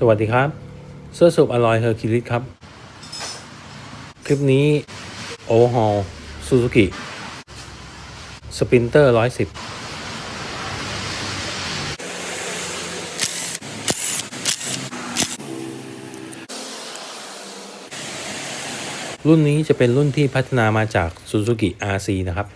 สวัสดีครับ เสื้อสูบอลอยเฮอร์คิลิสครับ คลิปนี้โอฮอลซูซูกิสปินเตอร์ร้อยสิบรุ่นนี้จะเป็นรุ่นที่พัฒนามาจาก Suzuki RC นะครับ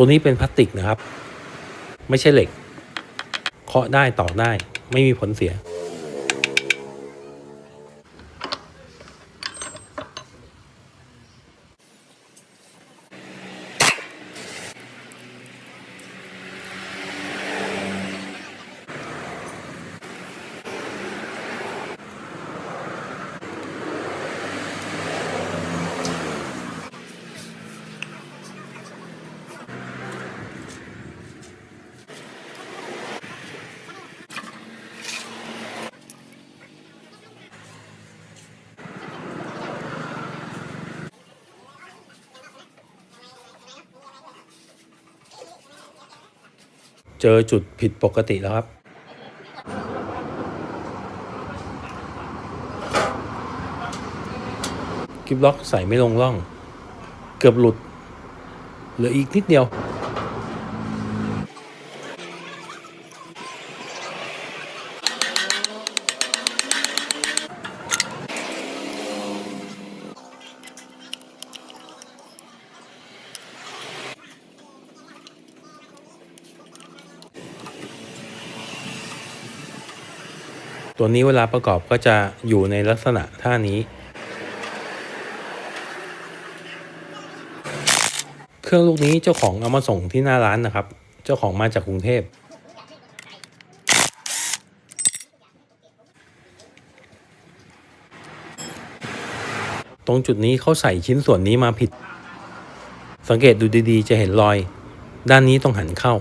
ตัวนี้เป็นพลาสติกนะครับ ไม่ใช่เหล็ก เคาะได้ต่อได้ ไม่มีผลเสีย เจอจุดผิดปกติแล้วครับ กิบล็อกใส่ไม่ลงร่อง เกือบหลุด เหลืออีกนิดเดียว ตัวนี้เวลาประกอบก็จะอยู่ในลักษณะท่านี้ เครื่องลูกนี้เจ้าของเอามาส่งที่หน้าร้านนะครับ เจ้าของมาจากกรุงเทพตรงจุดนี้เขาใส่ชิ้นส่วนนี้มาผิด สังเกตดูดีๆ จะเห็นรอย ด้านนี้ต้องหันเข้า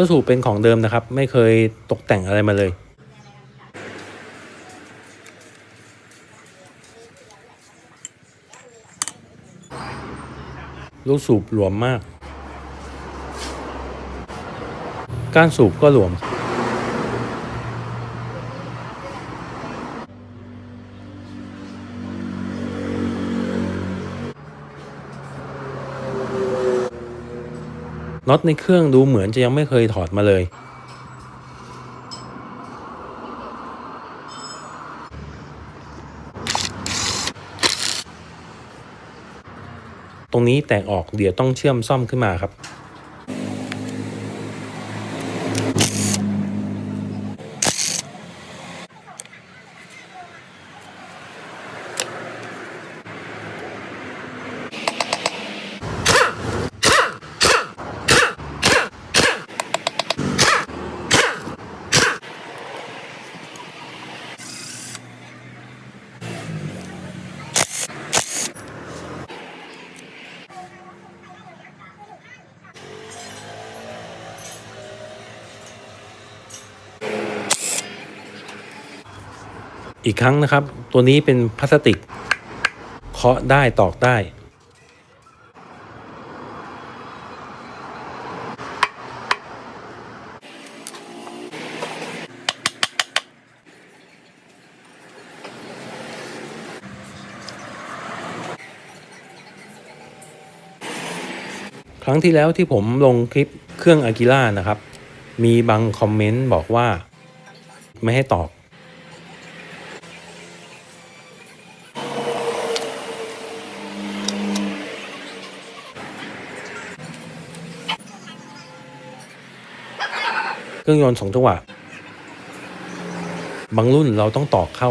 สื้อสูบเป็นของเดิมนะครับ ไม่เคยตกแต่งอะไรมาเลย ลูกสูบหลวมมาก ก้านสูบก็หลวม น็อตในเครื่องดูเหมือนจะยังไม่เคยถอดมาเลย ตรงนี้แตกออกเดี๋ยวต้องเชื่อมซ่อมขึ้นมาครับ อีกครั้งนะครับ ตัวนี้เป็นพลาสติก เคาะได้ตอกได้ ครั้งที่แล้วที่ผมลงคลิปเครื่องอากิล่านะครับ มีบางคอมเมนต์บอกว่าไม่ให้ตอก รื่องยนต์สองจังหวะ บางรุ่นเราต้องตอกเข้า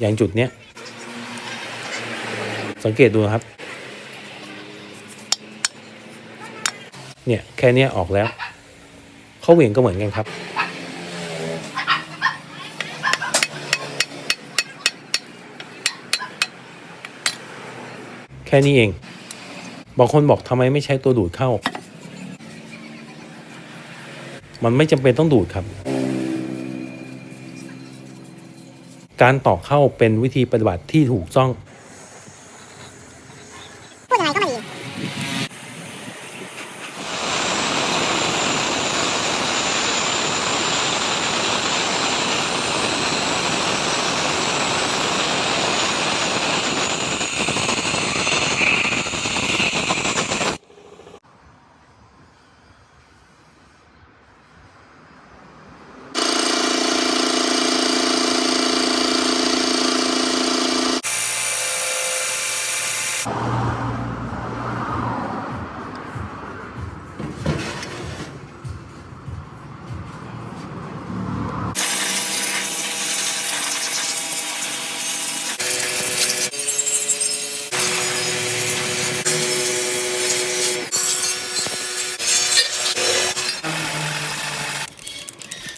อย่างจุดเนี้ย สังเกตดูครับ เนี่ยแค่เนี้ยออกแล้ว เข้าเหวี่ยงก็เหมือนกันครับ แค่นี้เอง บางคนบอกทำไมไม่ใช้ตัวดูดเข้า มันไม่จำเป็นต้องดูดครับ การต่อเข้าเป็นวิธีปฏิบัติที่ถูกต้อง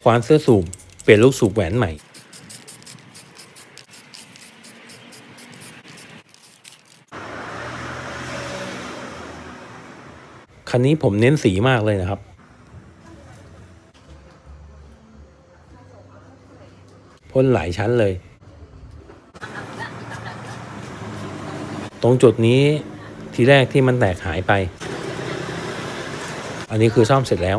ควานเสื้อสูบเปลี่ยนลูกสูบแหวนใหม่ คันนี้ผมเน้นสีมากเลยนะครับ พ่นหลายชั้นเลย ตรงจุดนี้ทีแรกที่มันแตกหายไป อันนี้คือซ่อมเสร็จแล้ว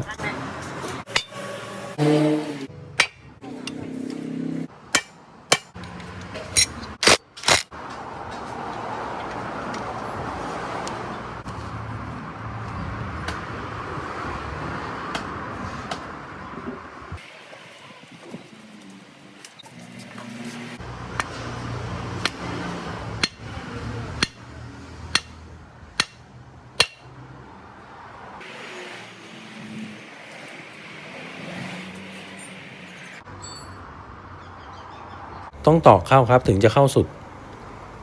ต้องตอกเข้าครับถึงจะเข้าสุด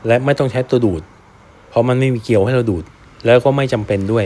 และไม่ต้องใช้ตัวดูด เพราะมันไม่มีเกลียวให้เราดูด แล้วก็ไม่จำเป็นด้วย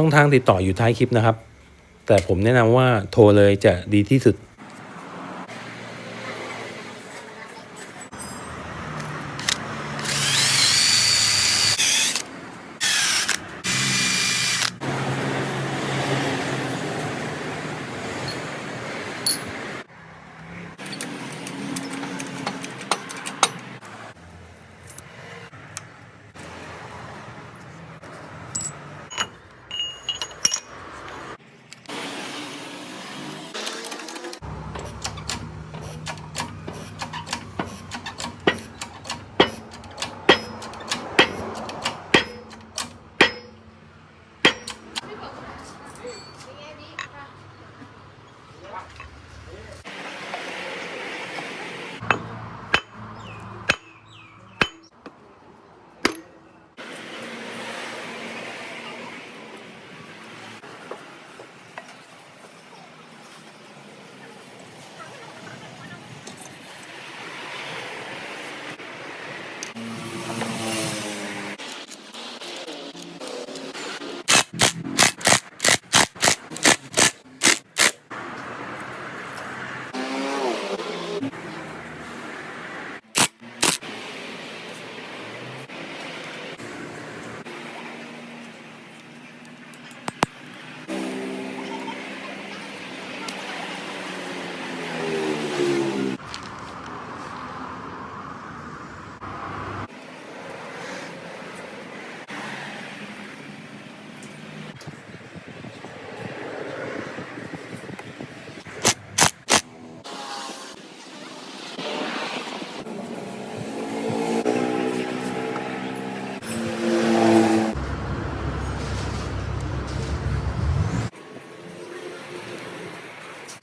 ช่องทางติดต่ออยู่ท้ายคลิปนะครับ แต่ผมแนะนำว่าโทรเลยจะดีที่สุด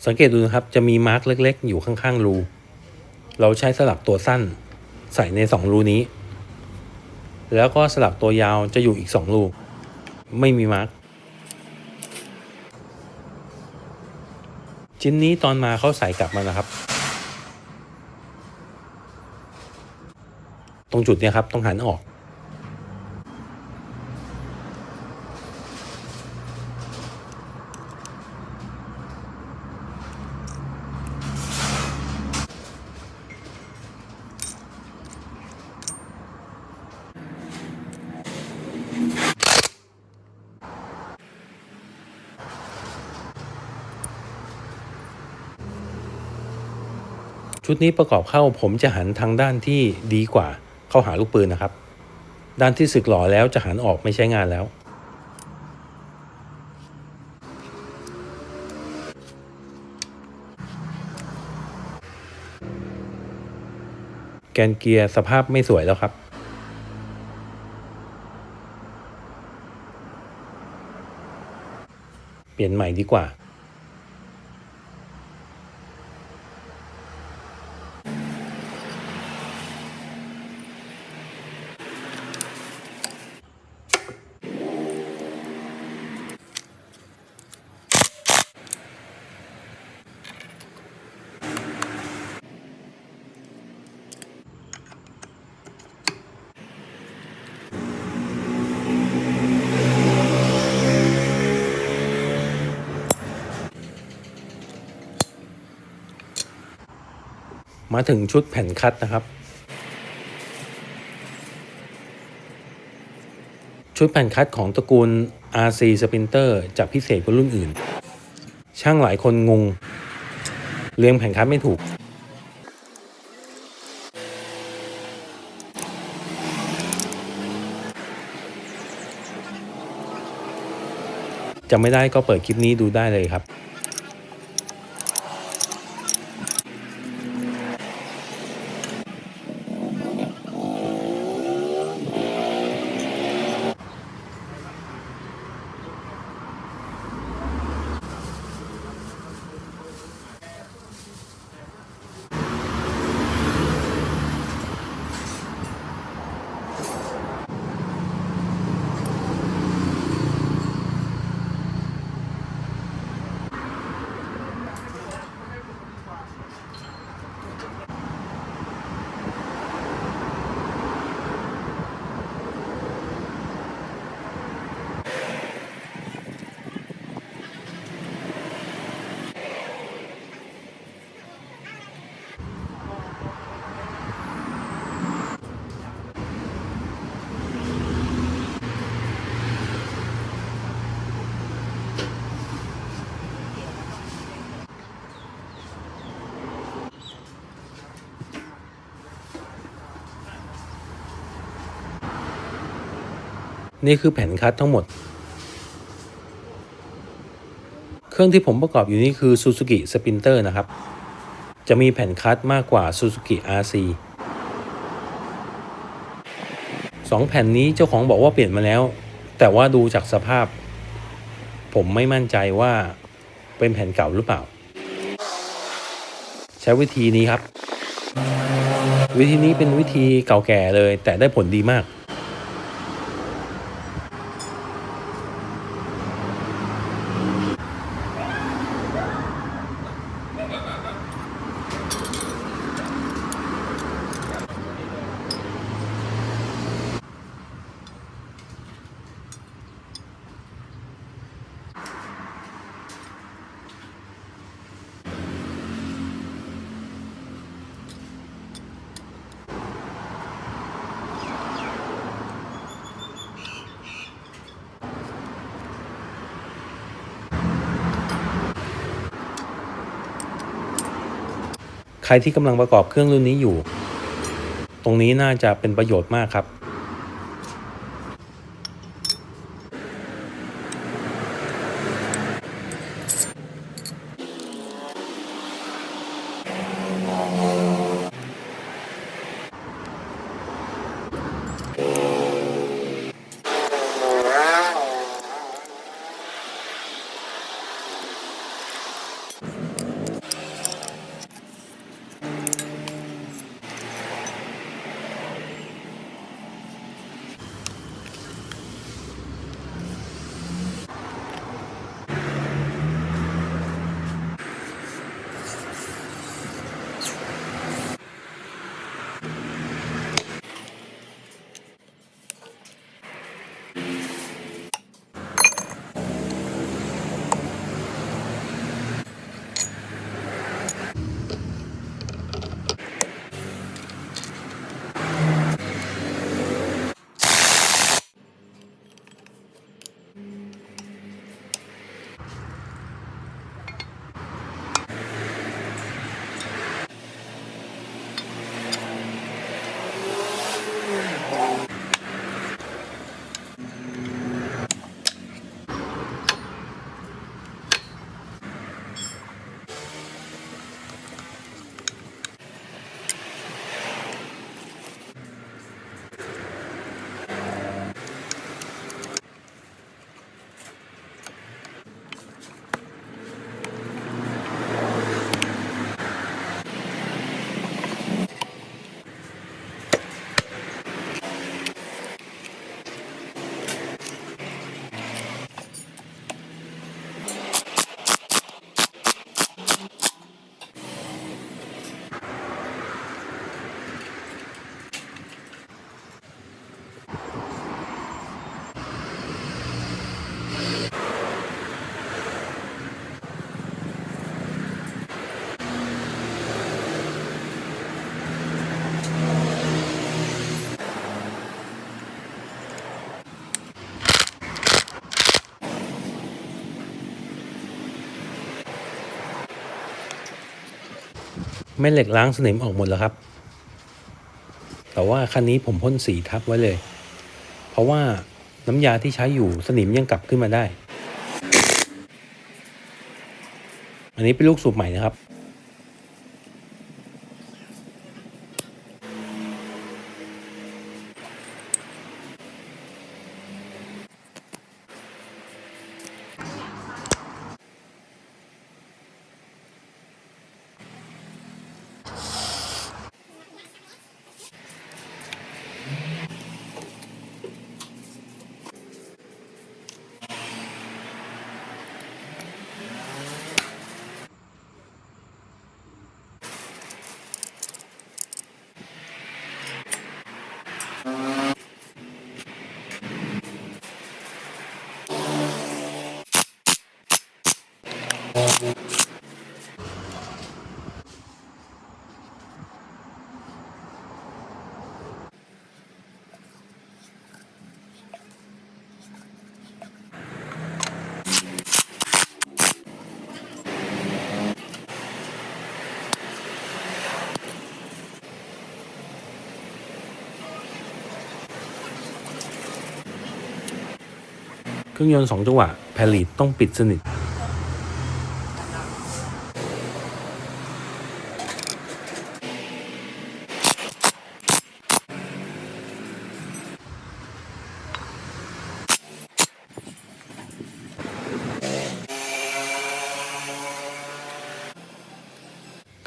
สังเกตดูนะครับจะมีมาร์กเล็ก ๆ อยู่ข้างๆรู เราใช้สลักตัวสั้นใส่ในสองรูนี้ แล้วก็สลักตัวยาวจะอยู่อีกสองรู ไม่มีมาร์กชิ้นนี้ตอนมาเขาใส่กลับมานะครับ ตรงจุดเนี้ยครับต้องหันออก ชุดนี้ประกอบเข้าผมจะหันทางด้านที่ดีกว่าเข้าหาลูกปืนนะครับ ด้านที่สึกหล่อแล้วจะหันออกไม่ใช้งานแล้ว แกนเกียร์สภาพไม่สวยแล้วครับเปลี่ยนใหม่ดีกว่า ถึงชุดแผ่นคัดนะครับ ชุดแผ่นคัดของตระกูล RC Sprinter จะพิเศษกว่ารุ่นอื่น ช่างหลายคนงง เรียงแผ่นคัดไม่ถูกจำไม่ได้ก็เปิดคลิปนี้ดูได้เลยครับ นี่คือแผ่นคัดทั้งหมด เครื่องที่ผมประกอบอยู่นี่คือ Suzuki Sprinter นะครับ จะมีแผ่นคัดมากกว่า Suzuki RC สองแผ่นนี้เจ้าของบอกว่าเปลี่ยนมาแล้ว แต่ว่าดูจากสภาพ ผมไม่มั่นใจว่าเป็นแผ่นเก่าหรือเปล่า ใช้วิธีนี้ครับ วิธีนี้เป็นวิธีเก่าแก่เลย แต่ได้ผลดีมาก ใครที่กำลังประกอบเครื่องรุ่นนี้อยู่ ตรงนี้น่าจะเป็นประโยชน์มากครับ แม่เหล็กล้างสนิมออกหมดแล้วครับ แต่ว่าคันนี้ผมพ่นสีทับไว้เลย เพราะว่าน้ำยาที่ใช้อยู่สนิมยังกลับขึ้นมาได้ อันนี้เป็นลูกสูบใหม่นะครับ เครื่องยนต์สองจังหวะแพลีดต้องปิดสนิท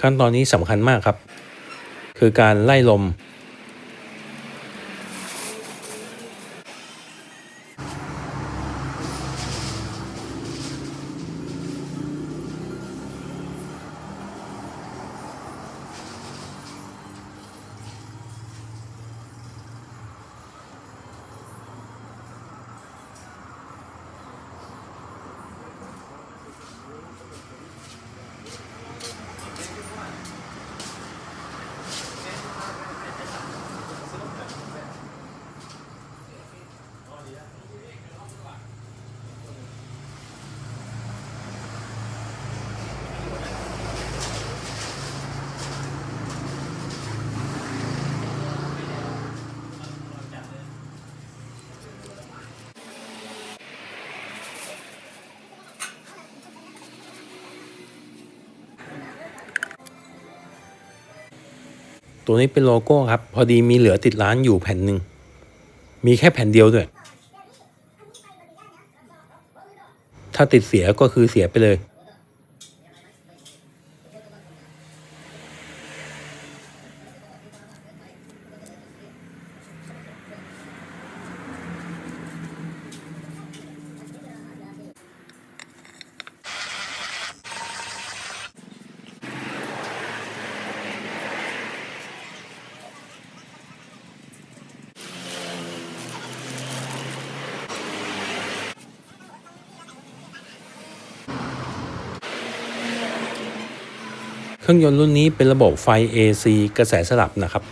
ขั้นตอนนี้สำคัญมากครับ คือการไล่ลม ตัวนี้เป็นโลโก้ครับ พอดีมีเหลือติดร้านอยู่แผ่นหนึ่ง มีแค่แผ่นเดียวด้วย ถ้าติดเสียก็คือเสียไปเลย เครื่องยนต์รุ่นนี้เป็นระบบไฟ AC กระแสสลับนะครับ